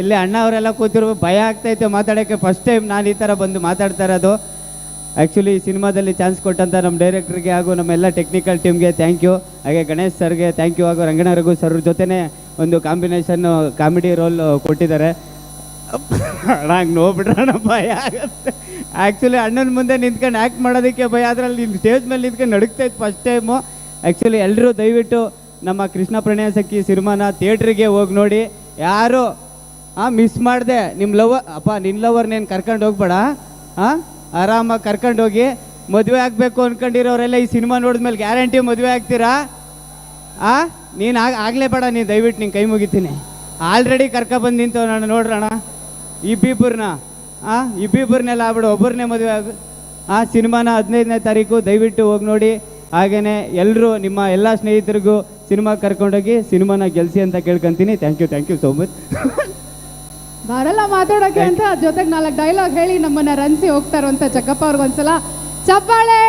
ಇಲ್ಲಿ ಅಣ್ಣ ಅವರೆಲ್ಲ ಕೂತಿರೋ ಭಯ ಆಗ್ತೈತೆ ಮಾತಾಡೋಕ್ಕೆ ಫಸ್ಟ್ ಟೈಮ್ ನಾನು ಈ ಥರ ಬಂದು ಮಾತಾಡ್ತಾ ಇರೋದು. ಆ್ಯಕ್ಚುಲಿ ಸಿನಿಮಾದಲ್ಲಿ ಚಾನ್ಸ್ ಕೊಟ್ಟಂಥ ನಮ್ಮ ಡೈರೆಕ್ಟ್ರಿಗೆ ಹಾಗೂ ನಮ್ಮೆಲ್ಲ ಟೆಕ್ನಿಕಲ್ ಟೀಮ್ಗೆ ಥ್ಯಾಂಕ್ ಯು ಹಾಗೆ ಗಣೇಶ್ ಸರ್ಗೆ ಥ್ಯಾಂಕ್ ಯು ಹಾಗೂ ರಂಗಣ ರಘು ಸರ್ ಜೊತೆನೇ ಒಂದು ಕಾಂಬಿನೇಷನ್ ಕಾಮಿಡಿ ರೋಲ್ ಕೊಟ್ಟಿದ್ದಾರೆ. ಅಣ್ಣ, ಹಂಗೆ ನೋಡ್ಬಿಟ್ರಣ್ಣ ಭಯ ಆಗುತ್ತೆ. ಆ್ಯಕ್ಚುಲಿ ಅಣ್ಣನ ಮುಂದೆ ನಿಂತ್ಕೊಂಡು ಆ್ಯಕ್ಟ್ ಮಾಡೋದಕ್ಕೆ ಭಯ, ಅದರಲ್ಲಿ ನಿನ್ನ ಸ್ಟೇಜ್ ಮೇಲೆ ನಿಂತ್ಕೊಂಡು ನಡುಗ್ತೈತೆ ಫಸ್ಟ್ ಟೈಮು ಆ್ಯಕ್ಚುಲಿ ಎಲ್ಲರೂ ದಯವಿಟ್ಟು ನಮ್ಮ ಕೃಷ್ಣ ಪ್ರಣಯ ಸಿನಿಮಾನ ಥಿಯೇಟ್ರಿಗೆ ಹೋಗಿ ನೋಡಿ. ಯಾರು ಹಾಂ ಮಿಸ್ ಮಾಡಿದೆ. ನಿಮ್ಮ ಲವರ್ ಅಪ್ಪ ನಿನ್ನ ಲವರ್ ನೀನು ಕರ್ಕೊಂಡು ಹೋಗ್ಬೇಡ. ಹಾಂ ಆರಾಮಾಗಿ ಕರ್ಕೊಂಡು ಹೋಗಿ ಮದುವೆ ಆಗಬೇಕು ಅನ್ಕೊಂಡಿರೋರೆಲ್ಲ ಈ ಸಿನಿಮಾ ನೋಡಿದ್ಮೇಲೆ ಗ್ಯಾರಂಟಿ ಮದುವೆ ಆಗ್ತೀರಾ? ಆ, ನೀನು ಆಗ, ಆಗಲೇ ಬೇಡ, ನೀನು ದಯವಿಟ್ಟು ನಿಂಗೆ ಕೈ ಮುಗಿತೀನಿ. ಆಲ್ರೆಡಿ ಕರ್ಕೊಬಂದು ನಿಂತವ ನಾನು ನೋಡ್ರಣ. ಇಬ್ಬಿಬ್ಬರನ್ನ ಆ ಇಬ್ಬಿಬ್ಬರನ್ನೆಲ್ಲ ಆಗ್ಬಿಡು ಒಬ್ಬರನ್ನೇ ಮದುವೆ ಆಗ, ಆ ಸಿನಿಮಾನ ಹದಿನೈದನೇ ತಾರೀಕು ದಯವಿಟ್ಟು ಹೋಗಿ ನೋಡಿ. ಹಾಗೆಯೇ ಎಲ್ಲರೂ ನಿಮ್ಮ ಎಲ್ಲ ಸ್ನೇಹಿತರಿಗೂ ಸಿನಿಮಾ ಕರ್ಕೊಂಡೋಗಿ ಸಿನಿಮಾನ ಗೆಲ್ಸಿ ಅಂತ ಕೇಳ್ಕೊಂತೀನಿ. Thank you thank you so much ಬರಲ್ಲ ಮಾತಾಡೋಕೆ ಅಂತ ಜೊತೆಗೆ ನಾಲ್ಕು ಡೈಲಾಗ್ ಹೇಳಿ ನಮ್ಮನ್ನ ರಂಸಿ ಹೋಗ್ತಾರಂತ ಜಗ್ಗಪ್ಪ ಅವ್ರಿಗೊಂದ್ಸಲ. ಚಪ್ಪಾಳೆ!